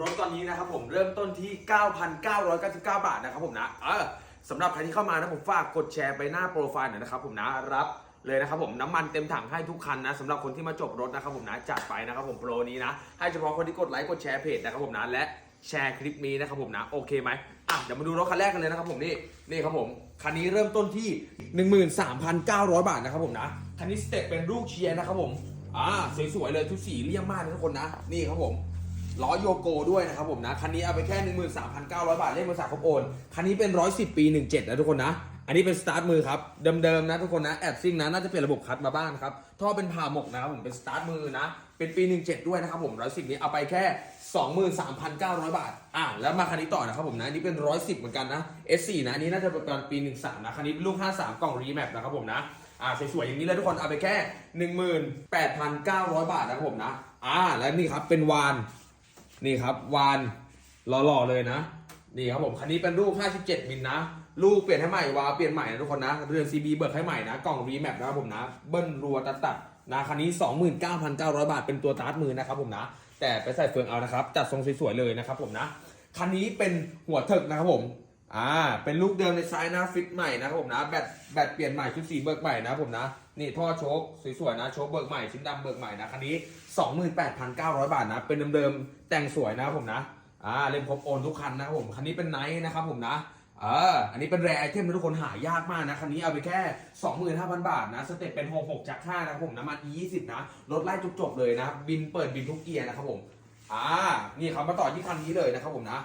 รถตอนนี้นะครับผมเริ่มต้นที่ 9,999 บาทนะครับผมนะเออสำหรับใครที่เข้ามานะผมฝากกดแชร์ไปหน้าโปรไฟล์หน่อยนะครับผมนะรับเลยนะครับผมน้ำมันเต็มถังให้ทุกคันนะสำหรับคนที่มาจบรถนะครับผมนะจัดไปนะครับผมโปรนี้นะให้เฉพาะคนที่กดไลค์กดแชร์เพจนะครับผมนะและแชร์คลิปนี้นะครับผมนะโอเคไหมอะเดี๋ยวมาดูรถคันแรกกันเลยนะครับผมนี่นี่ครับผมคันนี้เริ่มต้นที่ 13,900 บาทนะครับผมนะคันนี้สเต็ปเป็นลูกเชียร์นะครับผมอ่าสวยๆเลยทุกสีเลี่ยมมากนะทุกคนนะนี่ครับผม ล้อโยโกด้วยนะครับผมนะ คันนี้เอาไปแค่ 13,900 บาท เลขมือสาครบโอน คันนี้เป็น 110 ปี 17 นะทุกคนนะ อันนี้เป็นสตาร์ทมือครับเดิมๆนะทุกคนนะ แอบซิ่งนะน่าจะเปลี่ยนระบบคัดมาบ้างครับท่อเป็นผ่าหมกนะครับผมเป็นสตาร์ทมือนะ เป็นปี 17 ด้วยนะครับผม110 นี้เอาไปแค่ 23,900 บาท อะแล้วมาคันนี้ต่อนะครับผมนะอันนี้เป็น 110 เหมือนกันนะ S4 นะอันนี้น่าจะเป็นประมาณปี 13 นะคันนี้เป็นลูก 53 กล่องรีแมปนะครับผมนะอ่าสวยๆอย่างนี้เลยทุกคนเอาไปแค่ 18,900 บาทนะครับผมนะอ่าและนี่ครับเป็นวาน นี่ครับวานหล่อๆเลยนะ นี่ครับผมคันนี้เป็นลูก 57 มิลนะ ลูกเปลี่ยนให้ใหม่วาเปลี่ยนใหม่นะทุกคนนะ เรือน CB เบิกให้ใหม่นะ กล่องรีแมปนะครับผมนะ เบิ้ลรัวตัดตัดๆนะคันนี้ 29,900 บาท เป็นตัวตาร์ทมือนะครับผมนะ แต่ไปใส่เฟืองเอานะครับ จัดทรงสวยๆเลยนะครับผมนะ คันนี้เป็นหัวเถิกนะครับผม อ่า เป็นลูกเดิมในไซส์นะฟิตใหม่นะครับผมนะ แบตแบตเปลี่ยนใหม่ชุดสีเบิกใหม่นะครับผมนะ นี่ท่อโชคสวยๆนะ โชคเบิกใหม่ชิ้นดำเบิกใหม่นะคันนี้ 28,900 บาทนะ เป็นเดิมๆแต่งสวยนะครับผมนะ อ่าเล่มครบโอนทุกคันนะครับผม คันนี้เป็นไนท์นะครับผมนะเอออันนี้เป็นแรไอเทมนะทุกคนหายากมากนะ คันนี้เอาไปแค่ 25,000 บาทนะ สเต็ปเป็น 66จากค่านะครับผมน้ำมัน E20 นะ รถไล่จบๆเลยนะ บินเปิดบินทุกเกียร์นะครับผม อ่า นี่ครับมาต่อที่คันนี้เลยนะครับผมนะ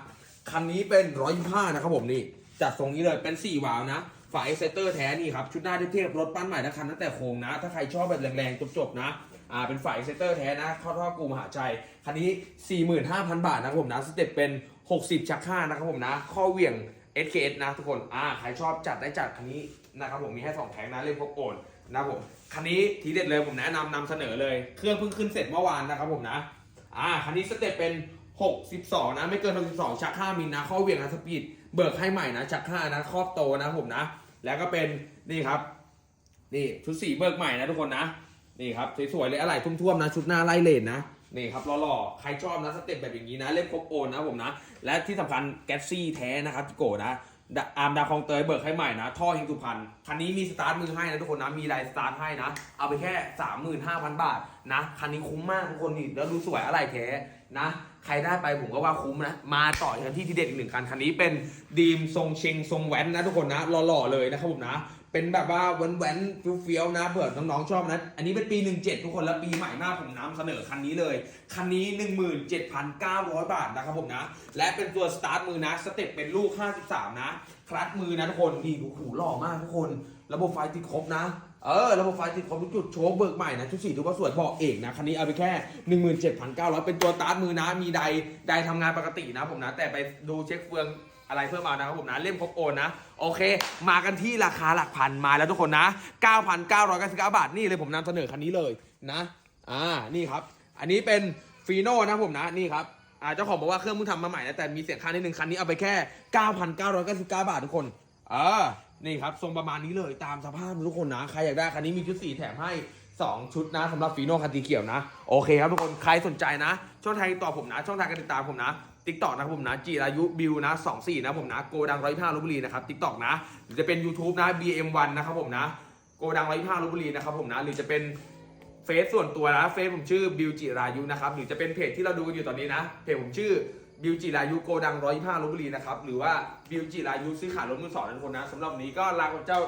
คันนี้เป็น125นะครับผมนี่จัดทรงนี้เลยเป็น4วาล์วนะฝาเอ็กเซเตอร์แท้นี่ครับชุดหน้าเทียบรถปั้นใหม่นะคันตั้งแต่โครงนะ ถ้าใครชอบแบบแรงๆจบๆนะอ่าเป็นฝาเอเซเตอร์แท้นะข้าท่อกูมหาชัย คันนี้ 45,000 บาทนะครับผมนะ สเต็ปเป็น 60 ชักค่านะครับผมนะ ข้อเหวี่ยง SKS นะทุกคน อ่า ใครชอบจัดได้จัดคันนี้นะครับผมมีให้สองแผงนะเล่มครบโอนนะครับผม คันนี้ทีเด็ดเลยผมแนะนำนำเสนอเลย เครื่องเพิ่งขึ้นเสร็จเมื่อวานนะครับผมนะ อ่าคันนี้สเต็ปเป็น 62 นะ ไม่เกิน 62 ชัก 5 มิลนะ ข้อเวียงนะสปีด เบิกให้ใหม่นะ ชัก 5 นะ ครอบโตนะผมนะ แล้วก็เป็นนี่ครับ นี่ชุดสีเบิกใหม่นะทุกคนนะ นี่ครับสวยๆเลยอะไรทุ่วมๆนะ ชุดหน้าไล่เลนนะ นี่ครับหล่อๆ ใครชอบนะสเต็ปแบบอย่างนี้นะ เล่มครบโอนนะผมนะ และที่สำคัญแก๊สซี่แท้นะครับจิโกนะ อาร์มดาวคลองเตยเบิกให้ใหม่นะ ท่อเฮงสุพรรณคันนี้มีสตาร์ทมือให้นะทุกคนนะ มีลายสตาร์ทให้นะ เอาไปแค่ 35,000 บาทนะ คันนี้คุ้มมากทุกคนนี่แล้วดูสวยอะไรแท้นะ ใครได้ไปผมก็ว่าคุ้มนะ มาต่อกันที่ที่เด็ดอีกหนึ่งคัน คันนี้เป็นดีมทรงเชงทรงแว้นนะทุกคนนะ หล่อๆเลยนะครับผมนะ เป็นแบบว่าแว้นๆเฟี้ยวๆนะเผื่อน้องๆชอบนะ อันนี้เป็นปี 17 ทุกคนแล้วปีใหม่มากผมนำเสนอคันนี้เลย คันนี้ 17,900 บาทนะครับผมนะ และเป็นตัวสตาร์ทมือนะสเต็ปเป็นลูก 53 นะ คลัตช์มือนะทุกคนนี่โอ้โหหล่อมากทุกคน ระบบไฟติดครบนะเออระบบไฟติดครบทุกจุดโชว์เบิกใหม่นะชุดสีถือว่าสวยบอกเอกนะ คันนี้เอาไปแค่ 17,900 เป็นตัวสตาร์ทมือนะมีไดไดทำงานปกตินะผมนะ แต่ไปดูเช็คเฟือง อะไรเพิ่มมานะครับผมนะเล่มครบโอนนะ โอเค มากันที่ราคาหลักพันมาแล้วทุกคนนะ 9,999 บาทนี่เลยผมนำเสนอคันนี้เลยนะอ่านี่ครับ อันนี้เป็นฟีโน่นะผมนะนี่ครับอ่าเจ้าของบอกว่าเครื่องมึงทำมาใหม่นะแต่มีเสียงค่านิดนึงคันนี้เอาไปแค่ 9,999 บาททุกคนเออนี่ครับทรงประมาณนี้เลยตามสภาพทุกคนนะใครอยากได้คันนี้มีชุดสีแถมให้2 ชุดนะสำหรับฟีโน่คันสีเขียวนะ โอเคครับทุกคนใครสนใจนะ ช่องทางติดต่อผมนะ ช่องทางการติดตามผมนะ ติ๊กต็อกนะครับผมนะจีรายุบิวนะสองสี่นะผมนะโกดังร้อยห้าลบบุรีนะครับติ๊กต็อกนะหรือจะเป็น YouTube นะ BM1 นะครับผมนะโกดังร้อยห้าลบบุรีนะครับผมนะหรือจะเป็นเฟซส่วนตัวนะเฟซผมชื่อบิวจิรายุนะครับหรือจะเป็นเพจที่เราดูกันอยู่ตอนนี้นะเพจผมชื่อบิวจิรายุโกดังร้อยห้าลบบุรีนะครับหรือว่าบิวจิรายุซื้อขายรถมือสองนะทุกคนนะสำหรับนนี้ก็ลากับเจ้า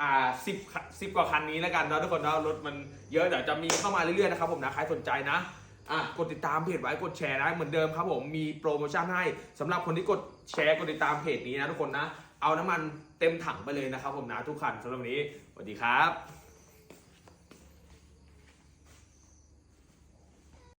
อ่าสิบสิบกว่าคันนี้แล้วกันเนาะทุกคนเนาะรถมันเยอะเดี๋ยวจะมีเข้ามาเรื่อยๆนะครับผมนะใครสนใจนะ อะกดติดตามเพจไว้กดแชร์ได้เหมือนเดิมครับผมมีโปรโมชั่นให้สำหรับคนที่กดแชร์กดติดตามเพจนี้นะทุกคนนะ เอาน้ำมันเต็มถังไปเลยนะครับผมนะทุกคันสำหรับวันนี้สวัสดีครับ